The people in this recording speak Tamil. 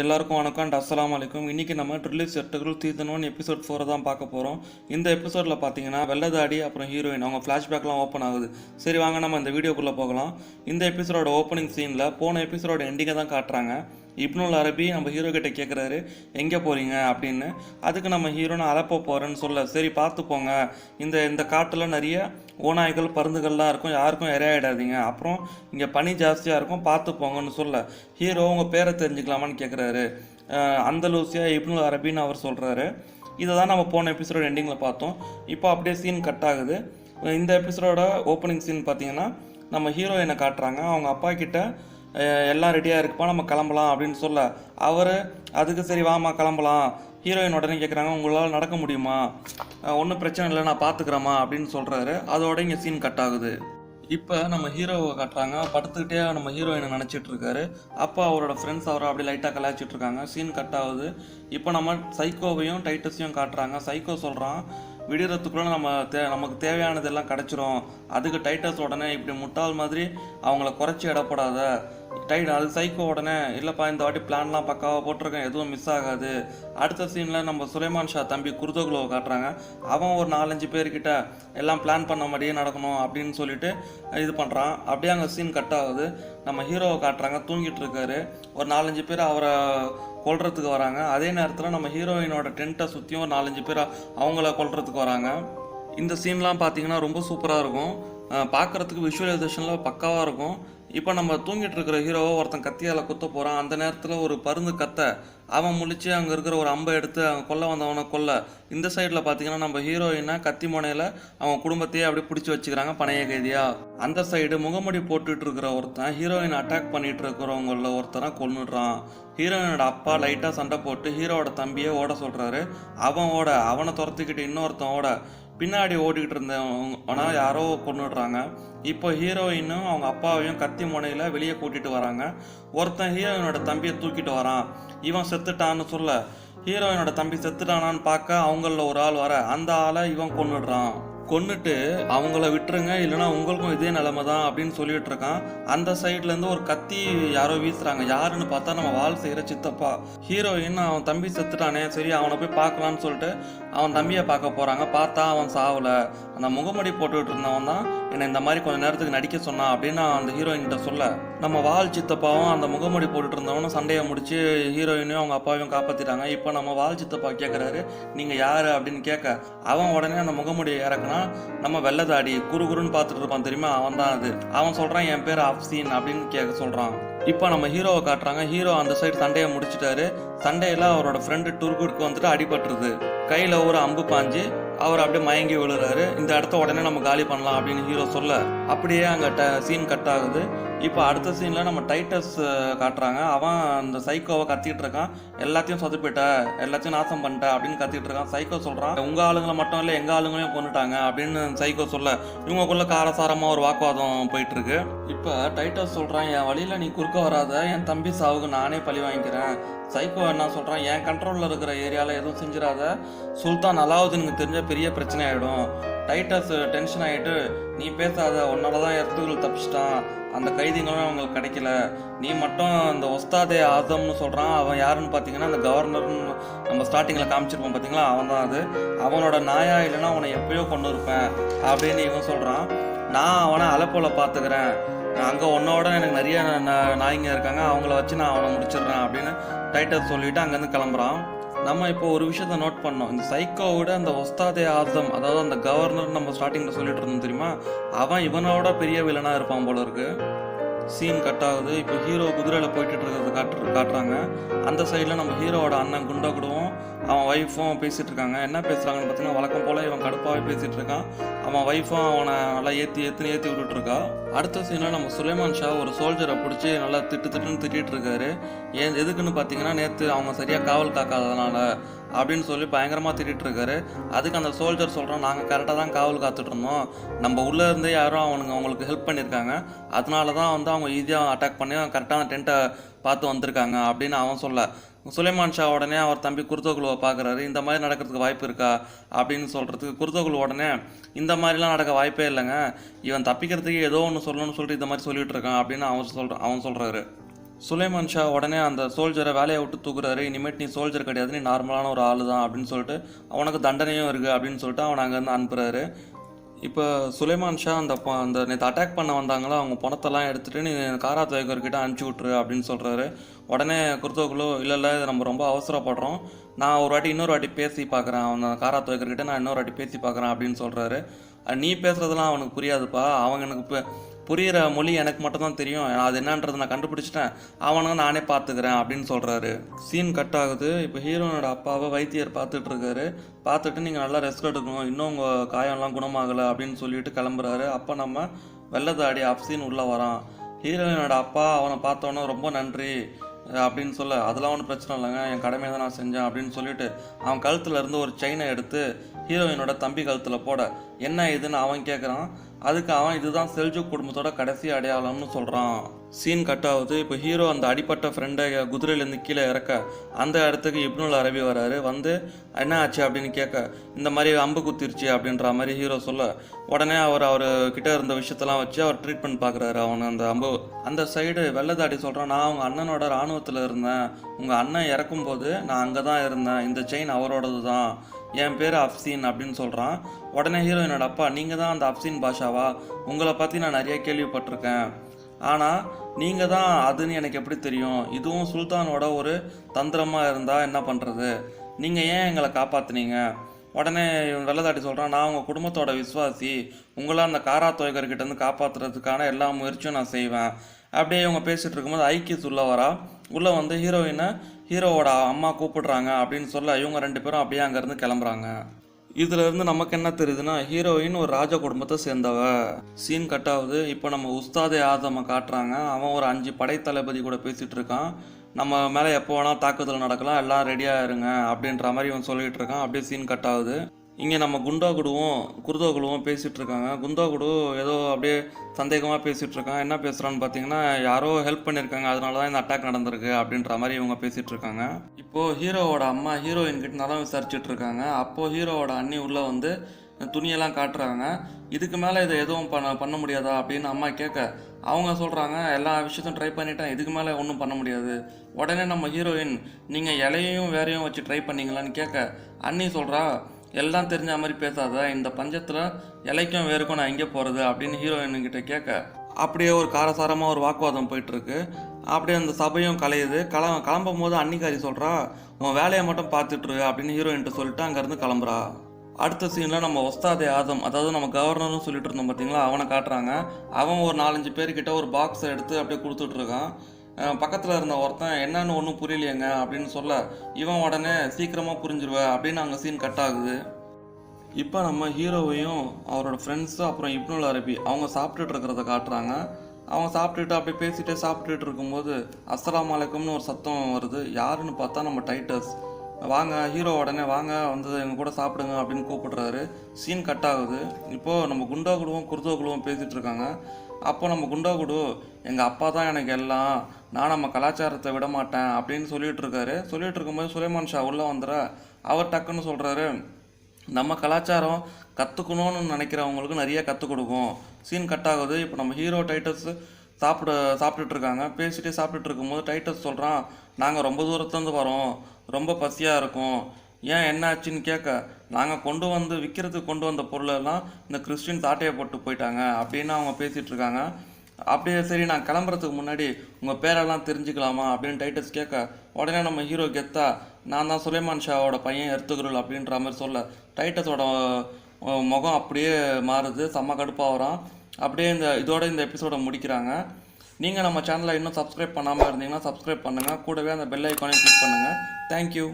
எல்லாருக்கும் வணக்கம் அண்ட் அஸ்லாம் அலைக்கும். இன்றைக்கி நம்ம ட்ரில்லிஸ் செட்டுகள் சீசன் ஒன் எபிசோட் ஃபோரை தான் பார்க்க போகிறோம் இந்த எபிசோடில் பார்த்தீங்கன்னா வெள்ளதாடி அப்புறம் ஹீரோயின் அவங்க ஃப்ளாஷ்பேக்லாம் ஓப்பன் ஆகுது. சரி வாங்க நம்ம இந்த வீடியோக்குள்ளே போகலாம். இந்த எபிசோடோட ஓப்பனிங் சீனில் போன எபிசோட எண்டிங்கை தான் காட்டுறாங்க. இப்னுல் அரபி நம்ம ஹீரோ கிட்ட கேட்குறாரு எங்கே போகிறீங்க அப்படின்னு. அதுக்கு நம்ம ஹீரோ நான் அலப்போ போகிறேன்னு சொல்ல சரி பார்த்து போங்க இந்த இந்த காட்டில் நிறைய ஓநாய்கள் பருந்துகள்லாம் இருக்கும். யாருக்கும் இரையாயிடாதீங்க அப்புறம் இங்கே பனி ஜாஸ்தியாக இருக்கும். பார்த்து போங்கன்னு சொல்ல ஹீரோ உங்கள் பேரை தெரிஞ்சுக்கலாமான்னு கேட்குறாரு அந்தலூசியா இப்னுல் அரபின்னு அவர் சொல்கிறாரு இதை தான் நம்ம போன எபிசோட எண்டிங்கில் பார்த்தோம். இப்போ அப்படியே சீன் கட் ஆகுது. இந்த எபிசோட ஓப்பனிங் சீன் பார்த்தீங்கன்னா நம்ம ஹீரோயினை காட்டுறாங்க? அவங்க அப்பா கிட்ட எல்லாம் ரெடியாக இருக்குப்பா நம்ம கிளம்பலாம் அப்படின்னு சொல்ல. அவர் அதுக்கு சரி வாமா கிளம்பலாம். ஹீரோயின் உடனே கேட்குறாங்க உங்களால் நடக்க முடியுமா? ஒன்றும் பிரச்சனை இல்லை நான் பார்த்துக்கிறேம்மா அப்படின்னு சொல்கிறாரு அதோட இங்கே சீன் கட் ஆகுது. இப்போ நம்ம ஹீரோவை காட்டுறாங்க. படுத்துக்கிட்டே நம்ம ஹீரோயினை நினச்சிட்டு இருக்காரு. அப்போ அவரோட ஃப்ரெண்ட்ஸ் அவரை அப்படியே லைட்டாக கலாய்ச்சிட்டு இருக்காங்க. சீன் கட் ஆகுது. இப்போ நம்ம சைக்கோவையும் டைட்டஸையும் காட்டுறாங்க. சைக்கோ சொல்கிறான் விடுறதுக்குள்ள நம்ம தே நமக்கு தேவையானதெல்லாம் கிடச்சிரும். அதுக்கு டைட்டஸ் உடனே இப்படி முட்டாள் மாதிரி அவங்கள குறைச்சி இடப்படாத டைட் அது சைக்கோ உடனே இல்லைப்பா இந்த வாட்டி பிளான்லாம் பக்காவாக போட்டிருக்கேன் எதுவும் மிஸ் ஆகாது. அடுத்த சீனில் நம்ம சுலைமான் ஷா தம்பி குருதோகுலோவை காட்டுறாங்க. அவன் ஒரு நாலஞ்சு பேர்கிட்ட எல்லாம் பிளான் பண்ண மாதிரியே நடக்கணும் அப்படின்னு சொல்லிட்டு இது பண்ணுறான் அப்படியே அங்கே சீன் கட் ஆகுது. நம்ம ஹீரோவை காட்டுறாங்க தூங்கிட்டு இருக்காரு. ஒரு நாலஞ்சு பேர் அவரை கொல்றதுக்கு வராங்க. அதே நேரத்தில் நம்ம ஹீரோயினோட டென்ட்டை சுற்றியும் ஒரு நாலஞ்சு பேர் அவங்கள கொல்றதுக்கு வராங்க. இந்த சீன்லாம் பார்த்தீங்கன்னா ரொம்ப சூப்பராக இருக்கும். பார்க்குறதுக்கு விஷுவலைசேஷனில் பக்காவாக இருக்கும். இப்போ நம்ம தூங்கிட்டு இருக்கிற ஹீரோவை ஒருத்தன் கத்தியால் குத்த போகிறான் அந்த நேரத்தில் ஒரு பருந்து கத்தை அவன் முழிச்சு அங்கே இருக்கிற ஒரு அம்பை எடுத்து அவன் கொல்ல வந்தவனை கொல்ல. இந்த சைடில் பார்த்தீங்கன்னா நம்ம ஹீரோயினா கத்தி முனையில் அவங்க குடும்பத்தையே அப்படியே பிடிச்சி வச்சுக்கிறாங்க பணைய கைதியாக அந்த சைடு முகமுடி போட்டுட்டு இருக்கிற ஒருத்தன் ஹீரோயினை அட்டாக் பண்ணிட்டு இருக்கிறவங்கள ஒருத்தனை கொண்டுடுறான் ஹீரோயினோட அப்பா லைட்டாக சண்டை போட்டு ஹீரோவோட தம்பியை ஓட சொல்கிறாரு அவன் ஓட அவனை துரத்திக்கிட்டு இன்னொருத்தன் ஓட. பின்னாடி ஓடிக்கிட்டு இருந்தவனா யாரோ கொண்டுடுறாங்க இப்போ ஹீரோயினும் அவங்க அப்பாவையும் கத்தி முனையில் வெளியே கூட்டிட்டு வராங்க. ஒருத்தன் ஹீரோயினோட தம்பியை தூக்கிட்டு வரான். இவன் செத்துட்டான்னு சொல்ல. ஹீரோயினோட தம்பி செத்துட்டானான்னு பார்க்க அவங்கள ஒரு ஆள் வர அந்த ஆளை இவன் கொன்னுடுறான். கொன்னுட்டு அவங்கள விட்டுருங்க இல்லைன்னா உங்களுக்கும் இதே நிலைமை தான் அப்படின்னு சொல்லிட்டு இருக்கான். அந்த சைட்ல இருந்து ஒரு கத்தி யாரோ வீசுறாங்க. யாருன்னு பார்த்தா நம்ம வால் செய்கிற சித்தப்பா. ஹீரோயின் அவன் தம்பி செத்துட்டானே சரி அவனை போய் பார்க்கலான்னு சொல்லிட்டு அவன் தம்பியை பார்க்க போறாங்க. பார்த்தா அவன் சாவல. அந்த முகமடி போட்டுக்கிட்டு இருந்தவன் தான் என்னை இந்த மாதிரி கொஞ்சம் நேரத்துக்கு நடிக்க சொன்னான் அப்படின்னு நான் அந்த ஹீரோயின்கிட்ட சொல்ல. நம்ம வால் சித்தப்பாவும் அந்த முகமடி போட்டுட்டு இருந்தவனும் சண்டையை முடிச்சு ஹீரோயினையும் அவங்க அப்பாவையும் காப்பாத்திட்டாங்க. இப்போ நம்ம வால் சித்தப்பா கேட்குறாரு நீங்க யாரு? அப்படின்னு கேட்க அவன் உடனே அந்த முகமுடியை இறக்குனா நம்ம வெள்ளதாடி குறு குறுன்னு பார்த்துட்டு இருப்பான் தெரியுமா? அவன் தான் அது. அவன் சொல்கிறான் என் பேர் அப்சீன் அப்படின்னு கேட்க சொல்கிறான் இப்போ நம்ம ஹீரோவை காட்டுறாங்க. ஹீரோ அந்த சைடு சண்டையை முடிச்சிட்டாரு. சண்டையில் அவரோட ஃப்ரெண்டு டூர்குட்க்கு வந்துட்டு அடிபட்டுருது. கையில் ஒரு அம்பு பாஞ்சு அவர் அப்படியே மயங்கி விழுறாரு. இந்த இடத்த உடனே நம்ம காலி பண்ணலாம் அப்படின்னு ஹீரோ சொல்ல அப்படியே அங்கே ட சீன் கட் ஆகுது. இப்போ அடுத்த சீனில் நம்ம டைட்டஸ் காட்டுறாங்க. அவன் அந்த சைக்கோவை கத்திக்கிட்டு இருக்கான். எல்லாத்தையும் சொதுப்பிட்ட எல்லாத்தையும் நாசம் பண்ணிட்ட அப்படின்னு கத்திக்கிட்டு இருக்கான். சைக்கோ சொல்கிறான் உங்கள் ஆளுங்களை மட்டும் இல்லை எங்கள் ஆளுங்களையும் கொண்டுட்டாங்க அப்படின்னு சைக்கோ சொல்ல இவங்களுக்குள்ள காரசாரமாக ஒரு வாக்குவாதம் போயிட்டுருக்கு. இப்போ டைட்டஸ் சொல்கிறான் என் வழியில் நீ குறுக்க வராத. என் தம்பி சாவுக்கு நானே பழி வாங்கிக்கிறேன். சைக்கோ என்ன சொல்கிறான் என் கண்ட்ரோலில் இருக்கிற ஏரியாவில் எதுவும் செஞ்சிடாத. சுல்தான் அலாவுதீனுக்கு தெரிஞ்ச பெரிய பிரச்சனை ஆகிடும் டைட்டஸ் டென்ஷன் ஆகிட்டு நீ பேசாத உன்னால தான் எர்த்துகள் தப்பிச்சிட்டான். அந்த கைதிங்களும் அவங்களுக்கு கிடைக்கல. நீ மட்டும் இந்த ஒஸ்தாதே ஆசம்னு சொல்கிறான் அவன் யாருன்னு பார்த்தீங்கன்னா அந்த கவர்னர்னு நம்ம ஸ்டார்டிங்கில் காமிச்சிருப்போம் பார்த்தீங்களா அவன் தான் அது. அவனோட நாயா இல்லைன்னா அவனை எப்பயோ கொண்டு இருப்பேன் அப்படின்னு இவன் சொல்கிறான் நான் அவனை அலப்போல பார்த்துக்கிறேன் அங்கே உன்னோட எனக்கு நிறைய நா- நாய்ங்க இருக்காங்க. அவங்கள வச்சு நான் அவனை முடிச்சிடுறேன் அப்படின்னு டைட்டர் சொல்லிட்டு அங்கேருந்து கிளம்புறான். நம்ம இப்போ ஒரு விஷயத்த நோட் பண்ணோம். இந்த சைக்கோவோட அந்த ஒஸ்தாதே ஆர்தம் அதாவது அந்த கவர்னர் நம்ம ஸ்டார்டிங்கில் சொல்லிட்டு இருந்தோம் தெரியுமா? அவன் இவனோட பெரிய வில்லனாக இருப்பான் போல இருக்கு. சீன் கட் ஆகுது. இப்போ ஹீரோ குதிரையில் போயிட்டு இருக்கிறது காட்டு காட்டுறாங்க. அந்த சைடில் நம்ம ஹீரோவோட அண்ணன் குண்டா கூடவும். அவன் ஒய்ஃபும் பேசிகிட்டு இருக்காங்க என்ன பேசுகிறாங்கன்னு பார்த்தீங்கன்னா வழக்கம் போல இவன் கடுப்பாகவே பேசிகிட்டு இருக்கான் அவன் ஒய்ஃபும் அவனை நல்லா ஏற்றி ஏற்றி ஏற்றி விட்டுட்டுருக்கா. அடுத்த சீனில் நம்ம சுலைமான் ஷா ஒரு சோல்ஜரை பிடிச்சி நல்லா திட்டு திட்டுன்னு திட்டிகிட்டு இருக்காரு. ஏன் எதுக்குன்னு பார்த்தீங்கன்னா நேற்று அவங்க சரியாக காவல் காக்காததுனால அப்படின்னு சொல்லி பயங்கரமாக திட்டிகிட்டு இருக்காரு. அதுக்கு அந்த சோல்ஜர் சொல்கிறான் நாங்கள் கரெக்டாக தான் காவல் காத்துட்ருந்தோம் நம்ம உள்ளே இருந்தே யாரும் அவனுங்க அவங்களுக்கு ஹெல்ப் பண்ணியிருக்காங்க. அதனால தான் வந்து அவங்க ஈஸியாக அட்டாக் பண்ணி கரெக்டாக அந்த டென்ட்டை பார்த்து வந்திருக்காங்க. அப்படின்னு அவன் சொல்ல. சுலைமான் ஷா உடனே அவர் தம்பி குர்தோகுலுவை பார்க்குறாரு. இந்த மாதிரி நடக்கிறதுக்கு வாய்ப்பு இருக்கா? அப்படின்னு சொல்கிறதுக்கு குர்தோகுலு உடனே இந்த மாதிரிலாம் நடக்க வாய்ப்பே இல்லைங்க. இவன் தப்பிக்கிறதுக்கு ஏதோ ஒன்று சொல்லணும்னு சொல்லிட்டு இந்த மாதிரி சொல்லிட்டு இருக்கான் அப்படின்னு அவன் சொல்கிற அவன் சொல்கிறாரு சுலைமான் ஷா உடனே அந்த சோல்ஜரை வேலையை விட்டு தூக்குறாரு. இனிமேட் நீ சோல்ஜர் கிடையாது நீ நார்மலான ஒரு ஆள் தான் அப்படின்னு சொல்லிட்டு அவனுக்கு தண்டனையும் இருக்குது அப்படின்னு சொல்லிட்டு அவன் அங்கேருந்து அனுப்புகிறாரு இப்போ சுலைமான் ஷா அந்த ப- அந்த நேற்று அட்டாக் பண்ண வந்தாங்களோ? அவங்க பணத்தெல்லாம் எடுத்துகிட்டு நீ காரா வைகர்கிட்ட அனுப்பிச்சி விட்ரு அப்படின்னு சொல்கிறாரு உடனே குர்தோக்குலோ இல்லை இல்லை இது நம்ம ரொம்ப அவசரப்படுறோம். நான் ஒரு வாட்டி இன்னொரு வாட்டி பேசி பார்க்குறேன் அவன் காரா வைகர்கிட்ட நான் இன்னொரு வாட்டி பேசி பார்க்குறேன் அப்படின்னு சொல்கிறாரு நீ பேசுகிறதெல்லாம் அவனுக்கு புரியாதுப்பா. அவங்க எனக்கு இப்போ புரிகிற மொழி எனக்கு மட்டும் தான் தெரியும். அது என்னன்றதை நான் கண்டுபிடிச்சிட்டேன். அவனை நானே பார்த்துக்கிறேன் அப்படின்னு சொல்கிறாரு சீன் கட் ஆகுது. இப்போ ஹீரோனோட அப்பாவை வைத்தியர் பார்த்துட்டு இருக்காரு. பார்த்துட்டு நீங்கள் நல்லா ரெஸ்ட் எடுக்கணும். இன்னும் உங்கள் காயம்லாம் குணமாகலை அப்படின்னு சொல்லிட்டு கிளம்புறாரு. அப்போ நம்ம வெள்ளதாடி அப்சின் உள்ளே வரான். ஹீரோயினோட அப்பா அவனை பார்த்தோன்னே ரொம்ப நன்றி அப்படின்னு சொல்ல அதெல்லாம் ஒன்றும் பிரச்சனை இல்லைங்க. என் கடமையை தான் நான் செஞ்சேன் அப்படின்னு சொல்லிட்டு அவன் கழுத்துல இருந்து ஒரு செயினை எடுத்து ஹீரோயினோட தம்பி கழுத்தில் போட என்ன இதுன்னு அவன் கேட்குறான் அதுக்கு அவன் இதுதான் செல்ஜுக் குடும்பத்தோட கடைசி அடையாளம்னு சொல்கிறான் சீன் கட் ஆகுது. இப்போ ஹீரோ அந்த அடிப்பட்ட ஃப்ரெண்டை குதிரையிலேருந்து கீழே இறக்க அந்த இடத்துக்கு இப்னுல் அரபி வராரு. வந்து என்ன ஆச்சு? அப்படின்னு கேட்க இந்த மாதிரி அம்பு குத்திருச்சு அப்படின்ற மாதிரி ஹீரோ சொல்ல உடனே அவர் அவர் கிட்ட இருந்த விஷயத்தெல்லாம் வச்சு அவர் ட்ரீட்மெண்ட் பார்க்குறாரு அவனை. அந்த அம்பு அந்த சைடு வெள்ளதாடி சொல்கிறான் நான் உங்கள் அண்ணனோட இராணுவத்தில் இருந்தேன். உங்கள் அண்ணன் இறக்கும்போது நான் அங்கே தான் இருந்தேன். இந்த செயின் அவரோடது தான் என் பேர் அப்சீன் அப்படின்னு சொல்கிறான் உடனே ஹீரோயினோட அப்பா நீங்கள் தான் அந்த அப்சீன் பாஷாவா? உங்களை பற்றி நான் நிறைய கேள்விப்பட்டிருக்கேன். ஆனால் நீங்கள் தான் அதுன்னு எனக்கு எப்படி தெரியும்? இதுவும் சுல்தானோட ஒரு தந்திரமாக இருந்தால் என்ன பண்ணுறது நீங்கள் ஏன் எங்களை காப்பாற்றுனீங்க உடனே இவன் வெள்ளதாட்டி சொல்கிறான் நான் உங்கள் குடும்பத்தோட விஸ்வாசி உங்களை அந்த காரா இருந்து காப்பாற்றுறதுக்கான எல்லா முயற்சியும் நான் செய்வேன். அப்படியே இவங்க பேசிகிட்டு இருக்கும்போது ஐக்கியஸ் உள்ள வரா. உள்ளே வந்து ஹீரோயினை ஹீரோவோட அம்மா கூப்பிடுறாங்க அப்படின்னு சொல்ல இவங்க ரெண்டு பேரும் அப்படியே அங்கேருந்து கிளம்புறாங்க. இதுலேருந்து நமக்கு என்ன தெரியுதுன்னா ஹீரோயின் ஒரு ராஜ குடும்பத்தை சேர்ந்தவ. சீன் கட் ஆகுது. இப்போ நம்ம உஸ்தாதே ஆதம காட்டுறாங்க. அவன் ஒரு அஞ்சு படை தளபதி கூட பேசிகிட்டு இருக்கான். நம்ம மேலே எப்போ வேணால் தாக்குதல் நடக்கலாம் எல்லாம் ரெடியாக இருங்க அப்படின்ற மாதிரி இவன் சொல்லிகிட்டு இருக்கான். அப்படியே சீன் கட் ஆகுது. இங்கே நம்ம குண்டா குடுவோம் குருதோ குழுவும் பேசிகிட்டு இருக்காங்க குண்டா குடு ஏதோ அப்படியே சந்தேகமாக பேசிகிட்டு இருக்காங்க என்ன பேசுகிறான்னு பார்த்தீங்கன்னா யாரோ ஹெல்ப் பண்ணியிருக்காங்க அதனால தான் இந்த அட்டாக் நடந்திருக்கு அப்படின்ற மாதிரி இவங்க பேசிகிட்டு இருக்காங்க இப்போது ஹீரோவோட அம்மா ஹீரோயின் கிட்ட நல்லா விசாரிச்சுட்டு இருக்காங்க அப்போது ஹீரோவோட அண்ணி உள்ளே வந்து துணியெல்லாம் காட்டுறாங்க. இதுக்கு மேலே இதை எதுவும் பண்ண பண்ண முடியாதா அப்படின்னு அம்மா கேட்க அவங்க சொல்கிறாங்க எல்லா விஷயத்தையும் ட்ரை பண்ணிட்டேன். இதுக்கு மேலே ஒன்றும் பண்ண முடியாது. உடனே நம்ம ஹீரோயின் நீங்கள் இலையையும் வேறையும் வச்சு ட்ரை பண்ணீங்களான்னு கேட்க அண்ணி சொல்கிறா எல்லாம் தெரிஞ்ச மாதிரி பேசாத இந்த பஞ்சத்தில் இலைக்கும் வேருக்கும் நான் எங்கே போகிறது அப்படின்னு ஹீரோயின்கிட்ட கேட்க அப்படியே ஒரு காரசாரமாக ஒரு வாக்குவாதம் போயிட்டுருக்கு. அப்படியே அந்த சபையும் கலையுது. கிளம்ப கிளம்பும் போது அன்னிக்காரி சொல்கிறா உன் வேலையை மட்டும் பார்த்துட்ரு அப்படின்னு ஹீரோயின்ட்டு சொல்லிட்டு அங்கேருந்து கிளம்புறா. அடுத்த சீனில் நம்ம ஒஸ்தாதே ஆதம் அதாவது நம்ம கவர்னரும் சொல்லிட்டு இருந்தோம் பார்த்தீங்களா அவனை காட்டுறாங்க. அவன் ஒரு நாலஞ்சு பேர்கிட்ட ஒரு பாக்ஸை எடுத்து அப்படியே கொடுத்துட்ருக்கான் பக்கத்தில் இருந்த ஒருத்தன் என்னன்னு ஒன்றும் புரியலையேங்க அப்படின்னு சொல்ல இவன் உடனே சீக்கிரமாக புரிஞ்சிருவ அப்படின்னு அங்கே சீன் கட் ஆகுது. இப்போ நம்ம ஹீரோவையும் அவரோட ஃப்ரெண்ட்ஸும் அப்புறம் இப்னுல் அரபி அவங்க சாப்பிட்டுட்டு இருக்கிறத காட்டுறாங்க. அவங்க சாப்பிட்டுட்டு அப்படியே பேசிகிட்டே சாப்பிட்டுட்டு இருக்கும்போது அஸ்லாம் அலைக்கும்னு ஒரு சத்தம் வருது. யாருன்னு பார்த்தா நம்ம டைட்டஸ் வாங்க ஹீரோ உடனே வாங்க வந்து எங்கள் கூட சாப்பிடுங்க அப்படின்னு கூப்பிடுறாரு. சீன் கட் ஆகுது. இப்போது நம்ம குண்டா குடுவும் குருதோ குழுவும் பேசிகிட்டு இருக்காங்க. அப்போ நம்ம குண்டா குடு எங்கள் அப்பா தான் எனக்கு எல்லாம். நான் நம்ம கலாச்சாரத்தை விட மாட்டேன் அப்படின்னு சொல்லிட்டு இருக்காரு சொல்லிட்டு இருக்கும்போது சுலைமான் ஷா உள்ளே வந்துடுற அவர் டக்குன்னு சொல்கிறாரு நம்ம கலாச்சாரம் கற்றுக்கணும்னு நினைக்கிறவங்களுக்கு நிறைய கற்றுக் கொடுக்கும். சீன் கட் ஆகுது. இப்போ நம்ம ஹீரோ டைட்டஸ் சாப்பிட சாப்பிட்டுட்டு இருக்காங்க பேசிட்டே சாப்பிட்டுட்டு இருக்கும்போது டைட்டஸ் சொல்கிறான் நாங்கள் ரொம்ப தூரத்துலேருந்து வரோம். ரொம்ப பசியாக இருக்கும். ஏன் என்ன ஆச்சுன்னு கேட்க நாங்கள் கொண்டு வந்து விற்கிறதுக்கு கொண்டு வந்த பொருளெல்லாம் இந்த கிறிஸ்டின் தாட்டையை போட்டு போயிட்டாங்க. அப்படின்னு அவங்க பேசிகிட்டு இருக்காங்க அப்படியே சரி நான் கிளம்புறதுக்கு முன்னாடி உங்கள் பேரெல்லாம் தெரிஞ்சுக்கலாமா அப்படின்னு டைட்டஸ் கேட்க உடனே நம்ம ஹீரோ கெத்தா நான் தான் சுலைமான் ஷாவோட பையன் எர்த்துகுருள் அப்படின்ற மாதிரி சொல்ல. டைட்டஸோட முகம் அப்படியே மாறுது செம்ம கடுப்பாக வரும் அப்படியே இந்த இதோட இந்த எபிசோடை முடிக்கிறாங்க. நீங்கள் நம்ம சேனலை இன்னும் சப்ஸ்கிரைப் பண்ணாமல் இருந்தீங்கன்னா சப்ஸ்கிரைப் பண்ணுங்கள் கூடவே அந்த பெல் ஐக்கானையும் கிளிக் பண்ணுங்கள் தேங்க்யூ